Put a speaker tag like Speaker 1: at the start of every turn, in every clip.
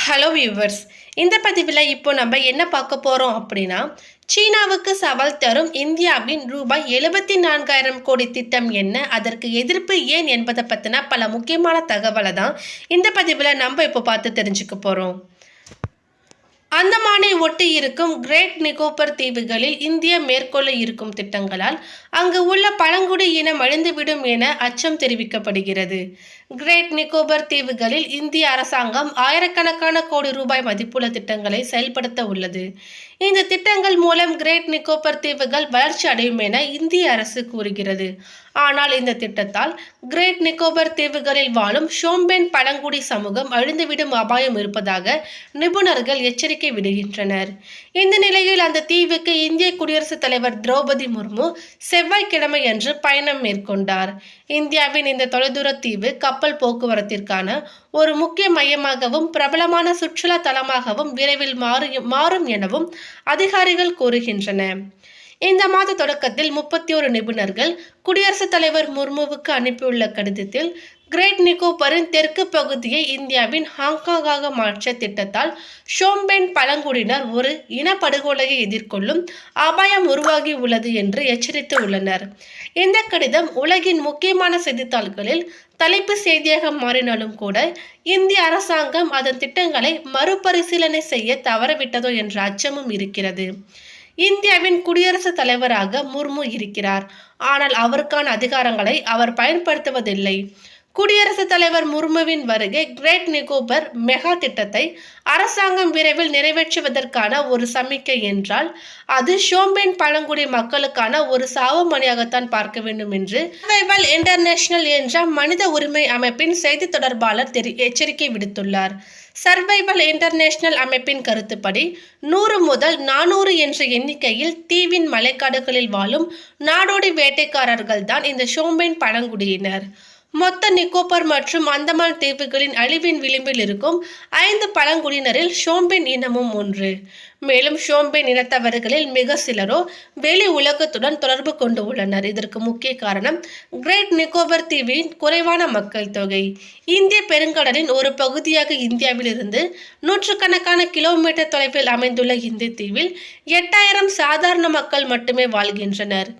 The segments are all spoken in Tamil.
Speaker 1: ஹலோ வியூவர்ஸ் இந்த பதிவில் இப்போ நம்ம என்ன பார்க்க போகிறோம் அப்படின்னா சீனாவுக்கு சவால் தரும் இந்தியாவின் ரூபாய் எழுபத்தி நான்காயிரம் கோடி திட்டம் என்ன அதற்கு எதிர்ப்பு ஏன் என்பதை பற்றின பல முக்கியமான தகவலை தான் இந்த பதிவில் நம்ம இப்போ பார்த்து தெரிஞ்சுக்க போகிறோம் அந்தமானை ஒட்டி இருக்கும் கிரேட் நிகோபர் தீவுகளில் இந்தியா மேற்கொள்ள இருக்கும் திட்டங்களால் அங்கு உள்ள பழங்குடி இனம் அழிந்துவிடும் என அச்சம் தெரிவிக்கப்படுகிறது. கிரேட் நிகோபர் தீவுகளில் இந்திய அரசாங்கம் ஆயிரக்கணக்கான கோடி ரூபாய் மதிப்புள்ள திட்டங்களை செயல்படுத்த உள்ளது. இந்த திட்டங்கள் மூலம் கிரேட் நிக்கோபர் தீவுகள் வளர்ச்சி அடையும் என இந்திய அரசு கூறுகிறது. ஆனால் இந்த திட்டத்தால் கிரேட் நிக்கோபர் தீவுகளில் வாழும் ஷோம்பென் பழங்குடி சமூகம் அழிந்துவிடும் அபாயம் இருப்பதாக நிபுணர்கள் எச்சரிக்கை விடுகின்றனர். இந்த நிலையில் அந்த தீவுக்கு இந்திய குடியரசுத் தலைவர் திரௌபதி முர்மு செவ்வாய்க்கிழமை அன்று பயணம் மேற்கொண்டார். இந்தியாவின் இந்த தொலைதூர தீவு கப்பல் போக்குவரத்திற்கான ஒரு முக்கிய மையமாகவும் பிரபலமான சுற்றுலா தலமாகவும் விரைவில் மாறு மாறும் எனவும் அதிகாரிகள் கூறுகின்றன. இந்த மாத தொடக்கத்தில் முப்பத்தி ஒரு நிபுணர்கள் குடியரசுத் தலைவர் முர்முவுக்கு அனுப்பியுள்ள கடிதத்தில் கிரேட் நிக்கோபரின் தெற்கு பகுதியை இந்தியாவின் ஹாங்காங்காக மாற்ற திட்டத்தால் ஷோம்பென் பழங்குடியினர் ஒரு இனப்படுகொலையை எதிர்கொள்ளும் அபாயம் உருவாகி உள்ளது என்று எச்சரித்து உள்ளனர். இந்த கடிதம் உலகின் முக்கியமான செய்தித்தாள்களில் தலைப்பு செய்தியாக மாறினாலும் கூட இந்திய அரசாங்கம் அதன் திட்டங்களை மறுபரிசீலனை செய்ய தவறவிட்டதோ என்ற அச்சமும் இருக்கிறது. இந்தியாவின் குடியரசுத் தலைவராக முர்மு இருக்கிறார். ஆனால் அவருக்கான அதிகாரங்களை அவர் பயன்படுத்துவதில்லை. குடியரசுத் தலைவர் முர்முவின் வருகை கிரேட் நிகோபர் மெகா திட்டத்தை அரசாங்கம் விரைவில் நிறைவேற்றுவதற்கான ஒரு சமிக்கை என்றால் அது ஷோம்பென் பழங்குடி மக்களுக்கான ஒரு சாவமணியாகத்தான் பார்க்க வேண்டும் என்று சர்வைவல் இன்டர்நேஷனல் என்ற மனித உரிமை அமைப்பின் செய்தி தொடர்பாளர் தெரி எச்சரிக்கை விடுத்துள்ளார். சர்வைவல் இன்டர்நேஷனல் அமைப்பின் கருத்துப்படி நூறு முதல் நானூறு என்ற எண்ணிக்கையில் தீவின் மலைக்காடுகளில் வாழும் நாடோடி வேட்டைக்காரர்கள் தான் இந்த ஷோம்பென் பழங்குடியினர். மொத்த நிக்கோபர் மற்றும் அந்தமான் தீவுகளின் அழிவின் விளிம்பில் இருக்கும் ஐந்து பழங்குடியினரில் ஷோம்பென் இனமும் ஒன்று. மேலும் ஷோம்பென் இனத்தவர்களில் மிக சிலரோ வெளி உலகத்துடன் தொடர்பு கொண்டு உள்ளனர். இதற்கு முக்கிய காரணம் கிரேட் நிக்கோபர் தீவின் குறைவான மக்கள் தொகை. இந்திய பெருங்கடலின் ஒரு பகுதியாக இந்தியாவிலிருந்து நூற்றுக்கணக்கான கிலோமீட்டர் தொலைவில் அமைந்துள்ள இந்த தீவில் எட்டாயிரம் சாதாரண மக்கள் மட்டுமே வாழ்கின்றனர்.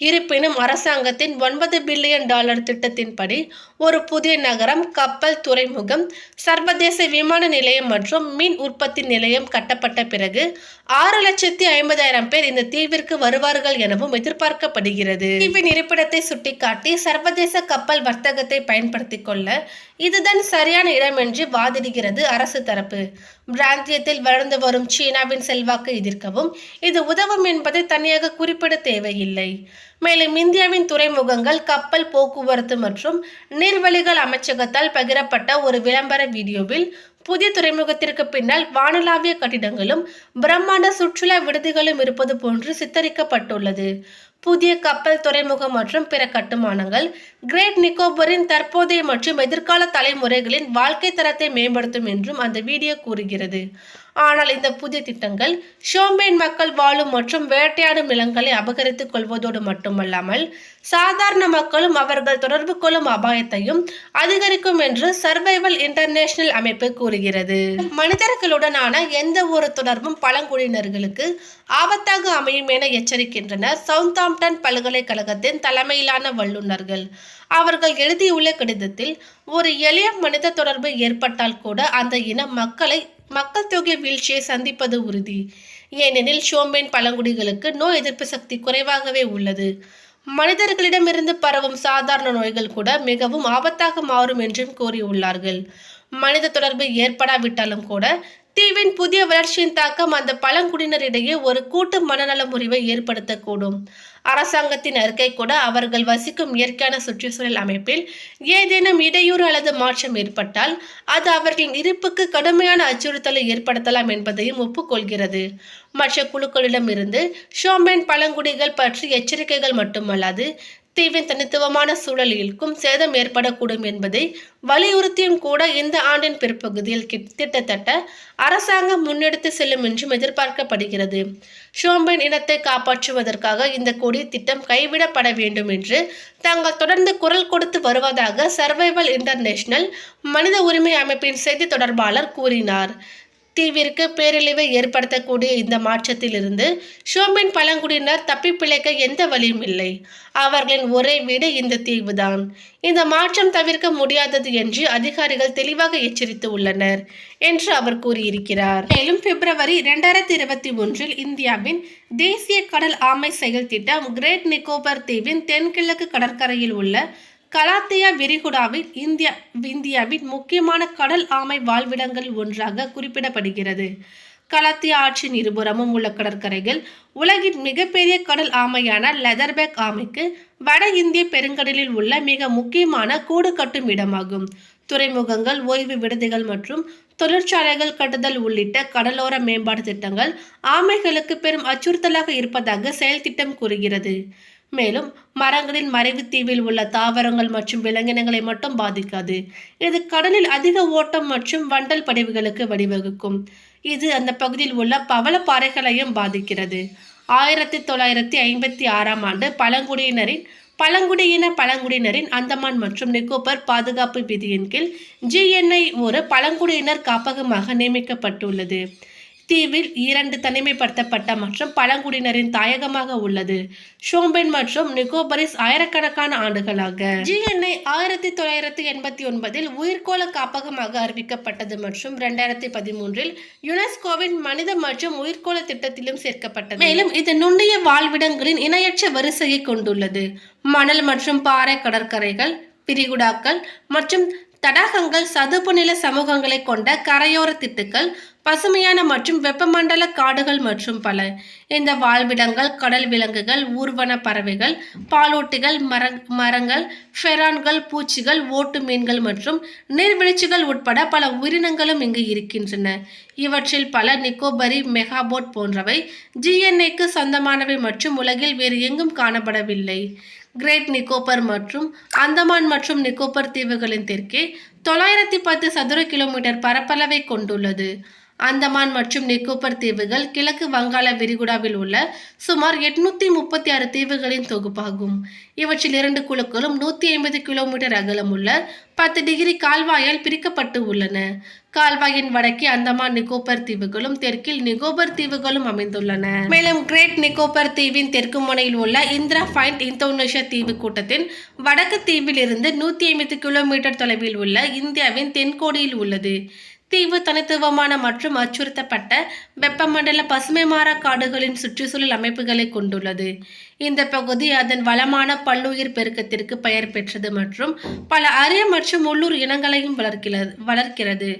Speaker 1: இருப்பினும் அரசாங்கத்தின் ஒன்பது பில்லியன் டாலர் திட்டத்தின்படி ஒரு புதிய நகரம் கப்பல் துறைமுகம் சர்வதேச விமான நிலையம் மற்றும் மின் உற்பத்தி நிலையம் கட்டப்பட்ட பிறகு ஆறு லட்சத்தி ஐம்பதாயிரம் பேர் இந்த தீவிற்கு வருவார்கள் எனவும் எதிர்பார்க்கப்படுகிறது. தீவின் இருப்பிடத்தை சுட்டிக்காட்டி சர்வதேச கப்பல் வர்த்தகத்தை பயன்படுத்திக் கொள்ள இதுதான் சரியான இடம் என்று வாதிடுகிறது அரசு தரப்பு. பிராந்தியத்தில் வளர்ந்து வரும் சீனாவின் செல்வாக்கு எதிர்க்கவும் இது உதவும் என்பதை தனியாக குறிப்பிட தேவையில்லை. மேலும் இந்தியாவின் துறைமுகங்கள் கப்பல் போக்குவரத்து மற்றும் நீர்வழிகள் அமைச்சகத்தால் பகிரப்பட்ட ஒரு விளம்பர வீடியோவில் புதிய துறைமுகத்திற்கு பின்னால் வானளாவிய கட்டிடங்களும் பிரம்மாண்ட சுற்றுலா விடுதிகளும் இருப்பது போன்று சித்தரிக்கப்பட்டுள்ளது. புதிய கப்பல் துறைமுகம் மற்றும் பிற கட்டுமானங்கள் கிரேட் நிக்கோபரின் தற்போதைய மற்றும் எதிர்கால தலைமுறைகளின் வாழ்க்கை தரத்தை மேம்படுத்தும் என்றும் அந்த வீடியோ கூறுகிறது. ஆனால் இந்த புதிய திட்டங்கள் ஷோம்பேன் மக்கள் வாழும் மற்றும் வேட்டையாடும் நிலங்களை அபகரித்துக் கொள்வதோடு மட்டுமல்லாமல் சாதாரண மக்களும் அவர்கள் தொடர்பு கொள்ளும் அபாயத்தையும் அதிகரிக்கும் என்று சர்வைவல் இன்டர்நேஷனல் அமைப்பு கூறுகிறது. மனிதர்களுடனான எந்த ஒரு தொடர்பும் பழங்குடியினர்களுக்கு ஆபத்தாக அமையும் என எச்சரிக்கின்றனர் சவுத்தாம்டன் பல்கலைக்கழகத்தின் தலைமையிலான வல்லுநர்கள். அவர்கள் எழுதியுள்ள கடிதத்தில் ஒரு எளிய மனித தொடர்பு ஏற்பட்டால் கூட அந்த இன மக்களை மக்கள் தொகை வீழ்ச்சியை சந்திப்பது உறுதி. ஏனெனில் ஷோம்பேன் பழங்குடிகளுக்கு நோய் எதிர்ப்பு சக்தி குறைவாகவே உள்ளது. மனிதர்களிடமிருந்து பரவும் சாதாரண நோய்கள் கூட மிகவும் ஆபத்தாக மாறும் என்றும் கூறியுள்ளார்கள். மனித தொடர்பு ஏற்படாவிட்டாலும் கூட தீவின் புதிய வளர்ச்சியின் தாக்கம் அந்த பழங்குடியினரிடையே ஒரு கூட்டு மனநல முறிவை ஏற்படுத்தக்கூடும். அரசாங்கத்தின் அறிக்கை கூட அவர்கள் வசிக்கும் இயற்கையான சுற்றுச்சூழல் அமைப்பில் ஏதேனும் இடையூறு அல்லது மாற்றம் ஏற்பட்டால் அது அவர்களின் இருப்புக்கு கடுமையான அச்சுறுத்தலை ஏற்படுத்தலாம் என்பதையும் ஒப்புக்கொள்கிறது. மற்ற குழுக்களிடமிருந்து ஷோமேன் பழங்குடிகள் பற்றி எச்சரிக்கைகள் மட்டுமல்லாது தீவின் தனித்துவமான சூழலிற்கும் சேதம் ஏற்படக்கூடும் என்பதை வலியுறுத்தியும் கூட இந்த ஆண்டின் பிற்பகுதியில் கிட்டத்தட்ட அரசாங்கம் முன்னெடுத்து செல்லும் என்றும் எதிர்பார்க்கப்படுகிறது. ஷோம்பென் இனத்தை காப்பாற்றுவதற்காக இந்த கொடி திட்டம் கைவிடப்பட வேண்டும் என்று தாங்கள் தொடர்ந்து குரல் கொடுத்து வருவதாக சர்வைவல் இன்டர்நேஷனல் மனித உரிமை அமைப்பின் செய்தி தொடர்பாளர் கூறினார். தீவிற்கு பேரழிவை ஏற்படுத்தக்கூடிய இந்த மாற்றத்திலிருந்து ஷோமின் பழங்குடியினர் தப்பி பிழைக்க எந்த வழியும் இல்லை. அவர்களின் ஒரே வீடு இந்த தீவுதான். இந்த மாற்றம் தவிர்க்க முடியாதது என்று அதிகாரிகள் தெளிவாக எச்சரித்து உள்ளனர் என்று அவர் கூறியிருக்கிறார். மேலும் பிப்ரவரி இரண்டாயிரத்தி இருபத்தி ஒன்றில் இந்தியாவின் தேசிய கடல் ஆமை செயல் திட்டம் கிரேட் நிக்கோபர் தீவின் தென்கிழக்கு கடற்கரையில் உள்ள கலாத்தியா விரிகுடாவில் இந்தியா இந்தியாவின் முக்கியமான கடல் ஆமை வாழ்விடங்கள் ஒன்றாக குறிப்பிடப்படுகிறது. கலாத்தியா ஆற்றின் இருபுறமும் உள்ள கடற்கரைகள் உலகின் மிகப்பெரிய கடல் ஆமையான லெதர்பேக் ஆமைக்கு வட இந்திய பெருங்கடலில் உள்ள மிக முக்கியமான கூடு கட்டும் இடமாகும். துறைமுகங்கள் ஓய்வு விடுதிகள் மற்றும் தொழிற்சாலைகள் கட்டுதல் உள்ளிட்ட கடலோர மேம்பாடு திட்டங்கள் ஆமைகளுக்கு பெரும் அச்சுறுத்தலாக இருப்பதாக செயல் திட்டம் கூறுகிறது. மேலும் மரங்களின் மறைவு தீவில் உள்ள தாவரங்கள் மற்றும் விலங்கினங்களை மட்டும் பாதிக்காது. இது கடலில் அதிக ஓட்டம் மற்றும் வண்டல் படிவுகளுக்கு வழிவகுக்கும். இது அந்த பகுதியில் உள்ள பவளப்பாறைகளையும் பாதிக்கிறது. ஆயிரத்தி தொள்ளாயிரத்தி ஐம்பத்தி ஆறாம் ஆண்டு பழங்குடியினரின் பழங்குடியின பழங்குடியினரின் அந்தமான் மற்றும் நிக்கோபர் பாதுகாப்பு விதியின் கீழ் ஜிஎன்ஐ ஒரு பழங்குடியினர் காப்பகமாக நியமிக்கப்பட்டுள்ளது. தீவில் இரண்டு தனிமைப்படுத்தப்பட்ட மற்றும் பழங்குடியினரின் தாயகமாக உள்ளது. ஷோம்பென் மற்றும் நிக்கோபரிஸ் ஆயிரக்கணக்கான ஆண்டுகளாக. ஜிஎன்ஐ ஆயிரத்தி தொள்ளாயிரத்தி எண்பத்தி ஒன்பதில் உயிர்கோள காப்பகமாக அறிவிக்கப்பட்டது மற்றும் இரண்டாயிரத்தி பதிமூன்றில் யுனெஸ்கோவின் மனித மற்றும் உயிர்கோள திட்டத்திலும் சேர்க்கப்பட்டது. மேலும் இது நுண்ணிய வாழ்விடங்களின் இணையற்ற வரிசையை கொண்டுள்ளது. மணல் மற்றும் பாறை கடற்கரைகள் பிரிகுடாக்கள் மற்றும் தடாகங்கள் சதுப்பு நில சமூகங்களை கொண்ட கரையோர திட்டுக்கள் பசுமையான மற்றும் வெப்பமண்டல காடுகள் மற்றும் பல. இந்த வாழ்விடங்கள் கடல் விலங்குகள் ஊர்வன பறவைகள் பாலூட்டிகள் மர மரங்கள் ஃபெரான்கள் பூச்சிகள் ஓட்டு மீன்கள் மற்றும் நீர்வீழ்ச்சிகள் உட்பட பல உயிரினங்களும் இங்கு இருக்கின்றன. இவற்றில் பல நிக்கோபரி மெகாபோட் போன்றவை ஜிஎன்ஏக்கு சொந்தமானவை மற்றும் உலகில் வேறு எங்கும் காணப்படவில்லை. கிரேட் நிக்கோபர் மற்றும் அந்தமான் மற்றும் நிக்கோபர் தீவுகளின் தெற்கே தொள்ளாயிரத்தி பத்து சதுர கிலோமீட்டர் பரப்பளவை கொண்டுள்ளது. அந்தமான் மற்றும் நிக்கோபர் தீவுகள் கிழக்கு வங்காள விரிகுடாவில் உள்ள சுமார் எட்நூத்தி முப்பத்தி ஆறு தீவுகளின் தொகுப்பாகும். இவற்றில் இரண்டு குழுக்களும் நூத்தி ஐம்பது கிலோமீட்டர் அகலமுள்ள பத்து டிகிரி கால்வாயால் பிரிக்கப்பட்டு உள்ளன. கால்வாயின் வடக்கே அந்தமான் நிக்கோபர் தீவுகளும் தெற்கில் நிக்கோபர் தீவுகளும் அமைந்துள்ளன. மேலும் கிரேட் நிக்கோபர் தீவின் தெற்கு முனையில் உள்ள இந்திரா பாயிண்ட் இந்தோனேஷியா தீவு கூட்டத்தின் வடக்கு தீவில் இருந்து நூத்தி ஐம்பது கிலோமீட்டர் தொலைவில் உள்ள இந்தியாவின் தென்கோடியில் உள்ளது. தீவு தனித்துவமான மற்றும் அச்சுறுத்தப்பட்ட வெப்பமண்டல பசுமை மாறா காடுகளின் சுற்றுச்சூழல் அமைப்புகளை கொண்டுள்ளது. இந்த பகுதி அதன் வளமான பல்லுயிர் பெருக்கத்திற்கு பெயர் பெற்றது மற்றும் பல அரிய மற்றும் உள்ளூர் இனங்களையும் வளர்க்கிறது வளர்க்கிறது.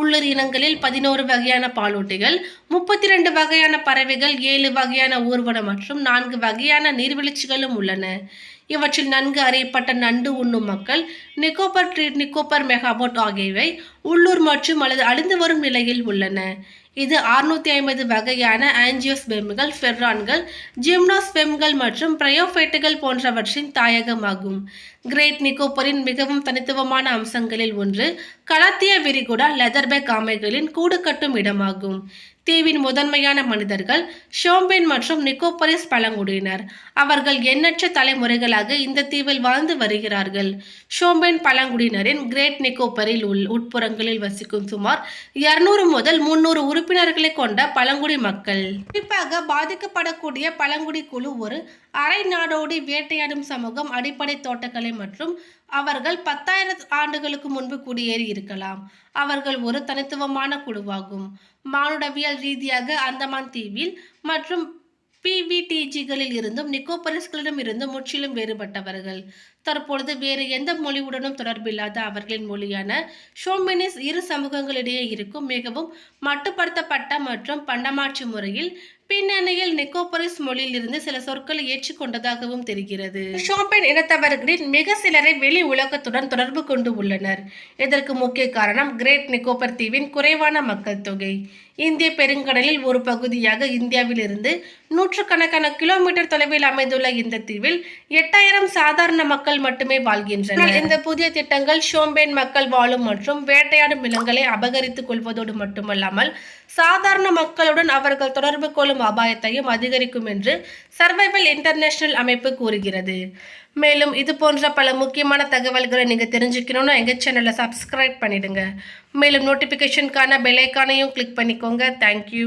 Speaker 1: உள்ளூர் இனங்களில் பதினோரு வகையான பாலூட்டிகள் முப்பத்தி ரெண்டு வகையான பறவைகள் ஏழு வகையான ஊர்வனம் மற்றும் நான்கு வகையான நீர்வீழ்ச்சிகளும் உள்ளன. இவற்றில் நன்கு அறியப்பட்ட நண்டு உண்ணும் மக்கள் நிக்கோபர் ட்ரீட் நிக்கோபர் மெகாபோட் ஆகியவை உள்ளூர் மற்றும் அல்லது அழிந்து வரும் நிலையில் உள்ளன. இது 650 ஐம்பது வகையான ஆஞ்சியோஸ்பெம்கள் ஃபெர்ரான்கள் ஜிம்னோஸ்பெம்கள் மற்றும் பிரயோஃபைட்டுகள் போன்றவற்றின் தாயகமாகும். கிரேட் நிக்கோபரின் மிகவும் தனித்துவமான அம்சங்களில் ஒன்று கலாத்திய விரிகுடா லெதர்பேக் ஆமைகளின் கூடு கட்டும் இடமாகும். தீவின் முதன்மையான மனிதர்கள் ஷோம்பென் மற்றும் நிக்கோபரிஸ் பழங்குடியினர். அவர்கள் எண்ணற்ற தலைமுறைகளாக இந்த தீவில் வாழ்ந்து வருகிறார்கள். ஷோம்பென் பழங்குடியினரின் கிரேட் நிக்கோபரில் உள் உட்புறங்களில் வசிக்கும் சுமார் 200 முதல் முன்னூறு உறுப்பினர்களை கொண்ட பழங்குடி மக்கள். குறிப்பாக பாதிக்கப்படக்கூடிய பழங்குடி குழு ஒரு அரை நாடோடி வேட்டையாடும் சமூகம் அடிப்படை தோட்டக்கலை மற்றும் அவர்கள் பத்தாயிரம் ஆண்டுகளுக்கு முன்பு குடியேறி இருக்கலாம். அவர்கள் ஒரு தனித்துவமான குழுவாகும். மானுடவியல் ரீதியாக அந்தமான் தீவில் மற்றும் பிவிடிஜிகளில் இருந்தும் நிக்கோபரிஸ்களிடம் இருந்தும் முற்றிலும் வேறுபட்டவர்கள். தற்பொழுது வேறு எந்த மொழியுடனும் தொடர்பில்லாத அவர்களின் மொழியான ஷோமினிஸ் இரு சமூகங்களிடையே இருக்கும் மிகவும் மட்டுப்படுத்தப்பட்ட மற்றும் பண்டமாற்று முறையில் பின்னணியில் நிக்கோபரிஸ் மொழியிலிருந்து சில சொற்களை ஏற்றுக்கொண்டதாகவும் தெரிகிறது. ஷோம்பென் இனத்தவர்களின் மிக சிலரை வெளி உலகத்துடன் தொடர்பு கொண்டு உள்ளனர். இதற்கு முக்கிய காரணம் கிரேட் நிக்கோபர் தீவின் குறைவான மக்கள் தொகை. இந்திய பெருங்கடலில் ஒரு பகுதியாக இந்தியாவிலிருந்து நூற்றுக்கணக்கான கிலோமீட்டர் தொலைவில் அமைந்துள்ள இந்த தீவில் எட்டாயிரம் சாதாரண மக்கள் மட்டுமே வாழ்கின்றனர். இந்த புதிய திட்டங்கள் ஷோம்பேன் மக்கள் வாழும் மற்றும் வேட்டையாடும் நிலங்களை அபகரித்துக் கொள்வதோடு மட்டுமல்லாமல் சாதாரண மக்களுடன் அவர்கள் தொடர்பு கொள்ளும் அபாயத்தையும் அதிகரிக்கும் என்று சர்வைவல் இன்டர்நேஷனல் அமைப்பு கூறுகிறது. மேலும் இது போன்ற பல முக்கியமான தகவல்களை நீங்கள் தெரிஞ்சுக்கணும்னா எங்கள் சேனலை சப்ஸ்கிரைப் பண்ணிடுங்க. மேலும் நோட்டிஃபிகேஷனுக்கான பெல் ஐக்கானையும் கிளிக் பண்ணிக்கோங்க. Thank you